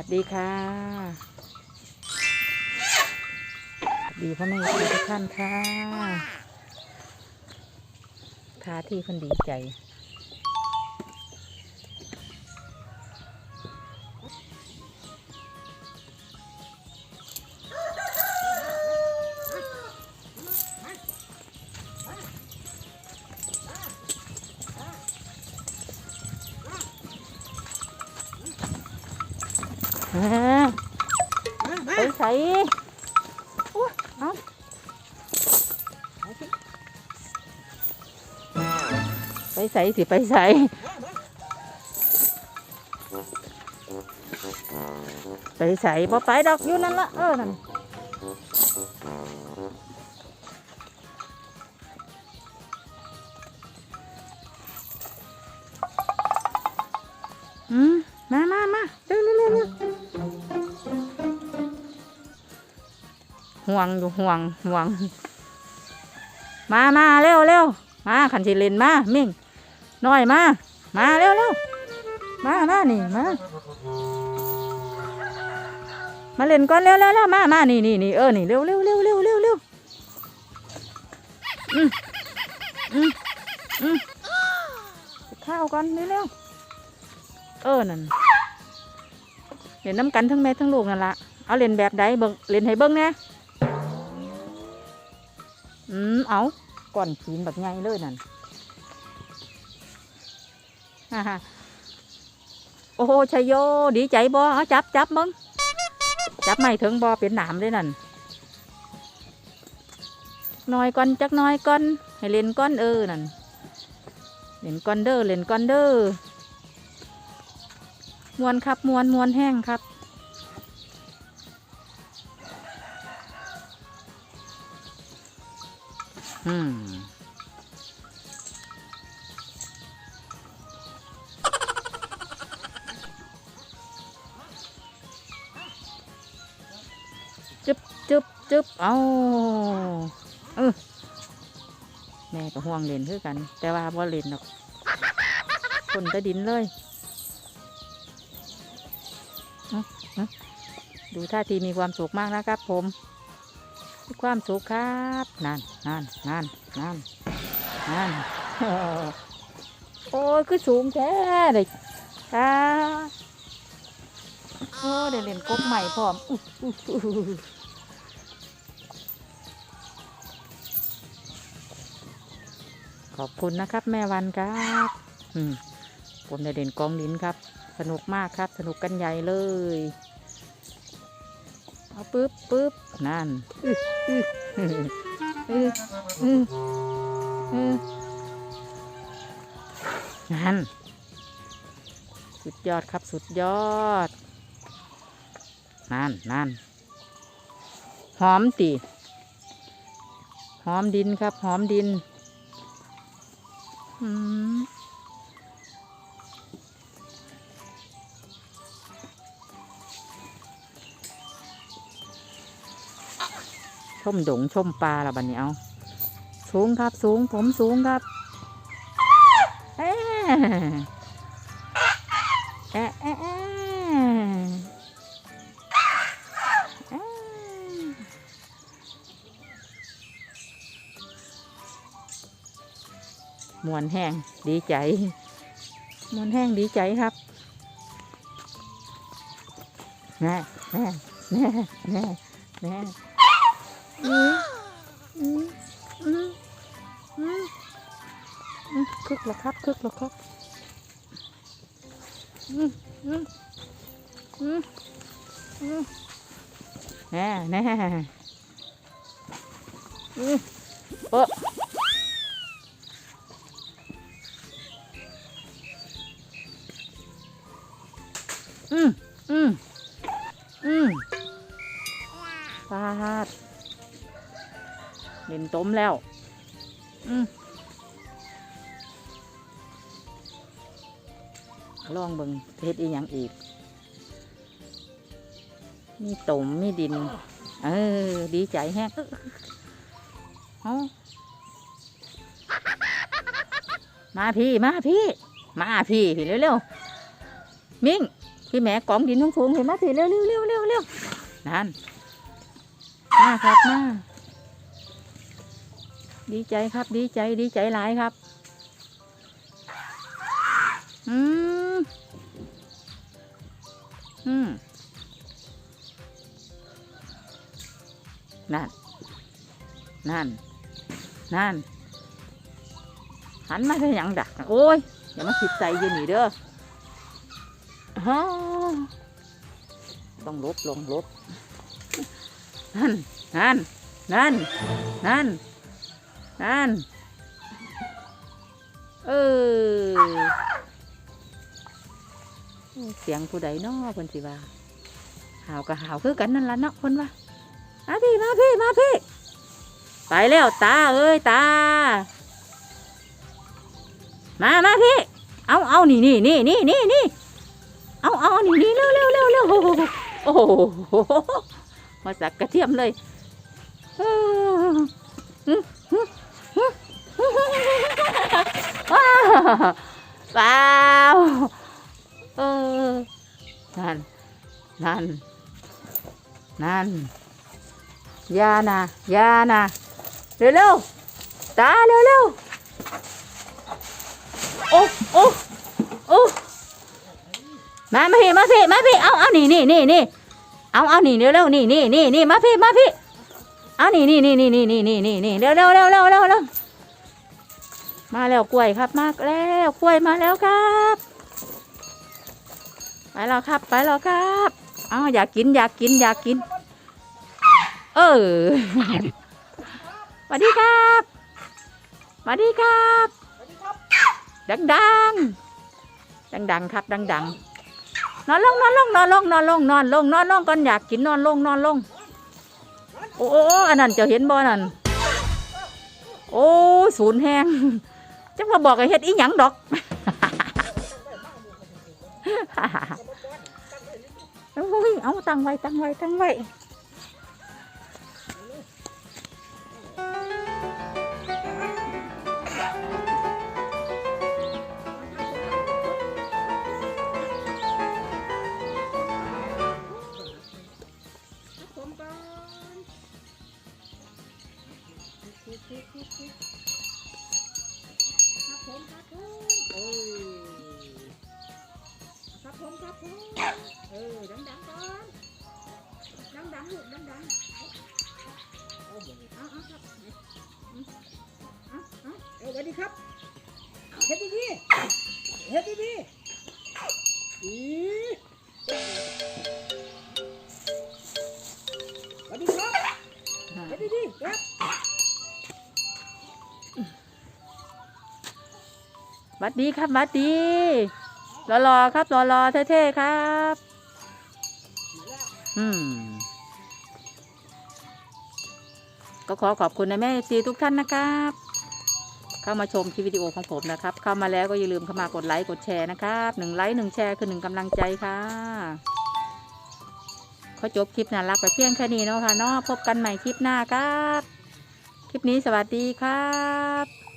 สวัสดีค่ะดีพ่อแม่ทุกท่านค่ะท้าที่คนดีใจ ไปใส่เอาไปใส่สิไปใส่ไปใส่พอไปดอกอยู่นั่นละเออนั่นอืม ห่วงอยู่ห่วงห่วง มามาเร็วเร็วมาขันสิเลนมามิ่งน้อยมา มาเร็วเร็วมามานี่มามาเล่นก่อนเร็วเร็วเร็วมามานี่นี่นี่เออนี่เร็วเร็วเร็วเร็วเร็วเร็วอืมอืมอืมข้าวก่อนเร็วเร็วเออนั่นเล่นน้ำกันทั้งแม่ทั้งลูกนั่นละเอาเล่นแบบใดเบิ่งเล่นให้เบิ่งแน่ เอาก่อนขีนแบบไงเลยนั่นฮ่าฮ่าโอ้โหชยโย ดีใจบ่เอาจับจับมึง จับไม่ถึงบ่เป็นหนามเลยนั่นน้อยก่อนจักน้อยก่อน ให้เล่นก้อนเออนั่นเล่นก้อนเด้อเล่นก้อนเด้อมวนครับมวนมวนแห้งครับ อืมจึบจึบจึบเอาเออแม่ก็ห่วงเล่นคือกัน แต่ว่าบ่เล่นหรอกคนตะดินเลยดูท่าทีมีความสุขมากนะครับผม มีความสุขครับนั่นนั่นนั่นนั่นนั่นโอ้ยคือสูงแท้เลยครับโอ้เดี๋ยวเล่นกบใหม่พร้อมขอบคุณนะครับ แม่วันครับผมได้เล่นกองลิ้นครับ สนุกมากครับ สนุกกันใหญ่เลย เอาปึ๊บปึ๊บนั่นนั่น สุดยอดครับสุดยอด นั่นนั่นหอมตีหอมดินครับ หอมดิน อืม มดงชมปลาละบันนี้เอาสูงครับสูงผมสูงครับเอ๊ะเอ๊เอ๊เอ๊ะเอ๊ะมวนแห้งดีใจมวนแห้งดีใจครับแน่แน่แน่แน่แน่ คึกแล้วครับคึกแล้วครับแน่แน่อืมเอออืมอืมอืมปาด เล่นต้มแล้ว อืมลองเบิงเฮ็ดอีหยังอีก มีตมมีดิน เออ ดีใจแฮกเอามาพี่ มาพี่ มาพี่ พี่เร็วๆ มิ่ง พี่แม่กองดินสูงๆเห็นไหมพี่เร็วเร็วเร็วเร็วเร็วนั่น มาครับมา ดีใจครับ ดีใจดีใจหลายครับ อืม อืมนั่น นั่น นั่น หันมาได้ยังดัก โอ้ย อย่ามาคิดใจยืนนี่เด้อฮะต้องลบลงลบ นั่น นั่น นั่น นั่น นั่น เออ เสียงผู้ใดนาะคนสิว่าหาวกับหาวคือกันนั่นละเนาะคนว่ามาพี่มาพี่มาพี่ ไปแล้วตาเอ้ยตา มามาพี่ เอาเอานี่นี่นี่นี่นี่นี่เอาเอานี่นี่เร็วเร็วเร็วเร็วโอ้โหมาสักกระเทียมเลยเออ ว้าวเออนั่น นั่น นั่นยานะยานะเร็วเร็วตาเร็วเร็วโอ้โอ้โอ้มามาพี่มาพี่มาพี่เอาเอานี่นี่นี่นี่เอาเอานี่เร็วเร็วนี่นี่นี่นี่มาพี่มาพี่เอานี่นี่นี่นี่นี่นี่นี่นี่นี่เร็วเร็วเร็วเร็วเร็วเร็ว มาแล้วกล้วยครับมาแล้วกล้วยมาแล้วครับ ไปแล้วครับไปแล้วครับเอาอยากกินอยากกินอยากกิน เออสวัสดีครับสวัสดีครับ ดังดังดังดังครับ ดังดังนอนลงนอนลงนอนลงนอนลงนอนลงนอนลงก่อนอยากกินนอนลงนอนลง โอ้โอ้อันนั้นจะเห็นบ่นั่นโอ้ ศูนย์แห้ง จังมาบอกไอ้เฮ็ดอีหยังดอกโอ้ยเอาตั้งไว้ตั้งไว้ตั้งไว้ วัดดีครับหวัดดีรอรอครับรอรอเท่ๆครับ อืม ก็ขอขอบคุณนะแม่ซีทุกท่านนะครับ เข้ามาชมคลิปวิดีโอของผมนะครับ เข้ามาแล้วก็อย่าลืมเข้ามากดไลค์กดแชร์นะครับหนึ่งไลค์หนึ่งแชร์คือหนึ่งกำลังใจค่ะขอจบคลิปน่ารักไปเพียงแค่นี้เนาะค่ะเนาะพบกันใหม่คลิปหน้าครับ คลิปนี้สวัสดีครับ